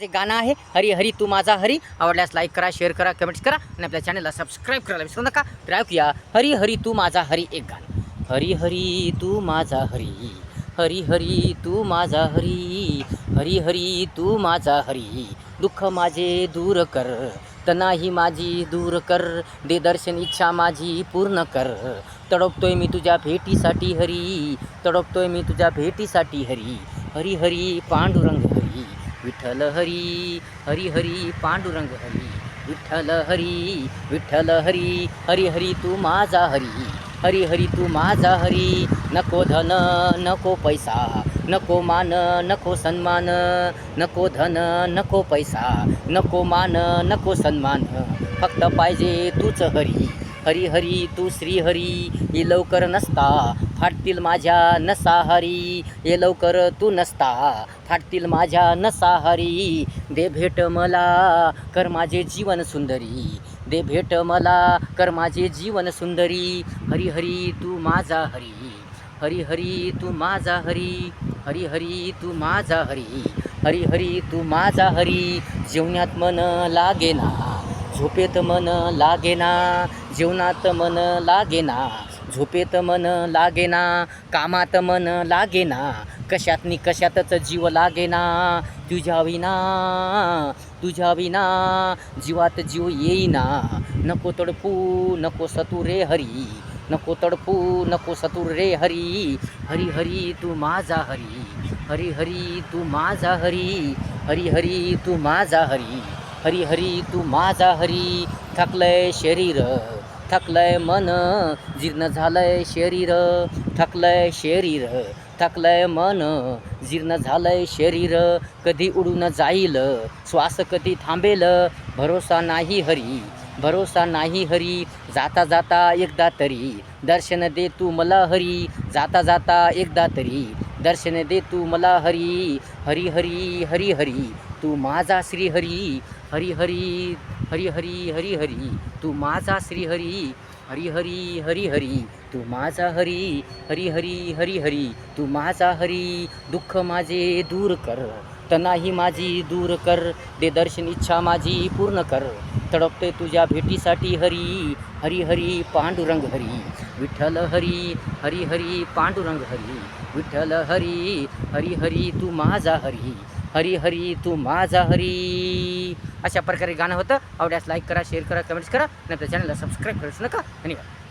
जे गाणं आहे हरी हरी तू माझा हरी. आवडल्यास लाईक करा शेअर करा कमेंट्स करा आणि आपल्या चॅनलला सबस्क्राईब करायला विसरू नका. तर ऐकूया हरी हरी तू माझा हरी एक गाणं. हरी हरी तू माझा हरी. हरी हरी तू माझा हरी. हरी हरी तू माझा हरी. दुःख माझे दूर कर तनाही माझी दूर कर दे दर्शन इच्छा माझी पूर्ण कर. तडपतोय मी तुझ्या भेटीसाठी हरी. तडपतोय मी तुझ्या भेटीसाठी हरी. हरी हरी पांडुरंग हरी. विठ्ठल हरी हरी हरी पांडुरंग हरी. विठ्ठल हरी विठ्ठल हरी हरी हरी तू माझा हरी. हरी हरी तू माझा हरी. नको धन नको पैसा. नको मान नको सन्मान. नको धन नको पैसा. नको मान नको सन्मान. फक्त पाहिजे तूच हरी. हरी हरी तू श्री हरी हे लवकर नसता. फाटतील माझ्या नसा हरी ये लवकर तू नसता. फाटतील माझ्या नसा हरी दे भेट मला कर माझे जीवन सुंदरी. दे भेट मला कर माझे जीवन सुंदरी. हरी हरी तू माझा हरी. हरी हरी तू माझा हरी. हरी हरी तू माझा हरी. हरी हरी तू माझा हरी. जेवण्यात मन लागेना. झोपेत मन लागेना जेवणात मन लागेना. झोपेत मन लागेना कामात मन लागेना. कशातनी कशातच जीव लागेना तुझ्या विना तुझ्या विना जीवात जीव येईना. नको तडपू नको सतू रे हरी नको तडपू नको सतूर रे हरी. हरी हरी तू माझा हरी हरी हरी तू माझा हरी हरी हरी तू माझा हरी. हरी हरी तू माझा हरी. थकलंय शरीर थकलंय मन जीर्ण झालंय शरीर थकलंय शरीर थकलंय मन जीर्ण झालंय शरीर. कधी उडून जाईल श्वास कधी थांबेल भरोसा नाही हरी भरोसा नाही हरी. जाता जाता एकदा तरी दर्शन दे तू मला हरी. जाता जाता एकदा तरी दर्शन दे तू मला हरी. हरी हरी हरी हरी. तू माझा श्री हरी हरी हरी हरी हरी हरी. तू माझा श्री हरी हरी हरी हरी. हरी तू माझा हरी हरी हरी हरी हरी. तू माझा हरी दुःख माझे दूर कर. तनाही माझी दूर कर. दे दर्शन इच्छा माझी पूर्ण कर. तडपते तुझ्या भेटीसाठी हरी हरी हरी पांडुरंग हरी. विठ्ठल हरी हरी हरी पांडुरंग हरी. विठ्ठल हरी हरी हरी तू माझा हरी. हरी हरी तू माझा हरी. अशा प्रकारे गाणं होतं. आवड्यास लाईक करा शेअर करा कमेंट्स करा. आणि आपल्या चॅनलला सबस्क्राईब करूच नका. धन्यवाद.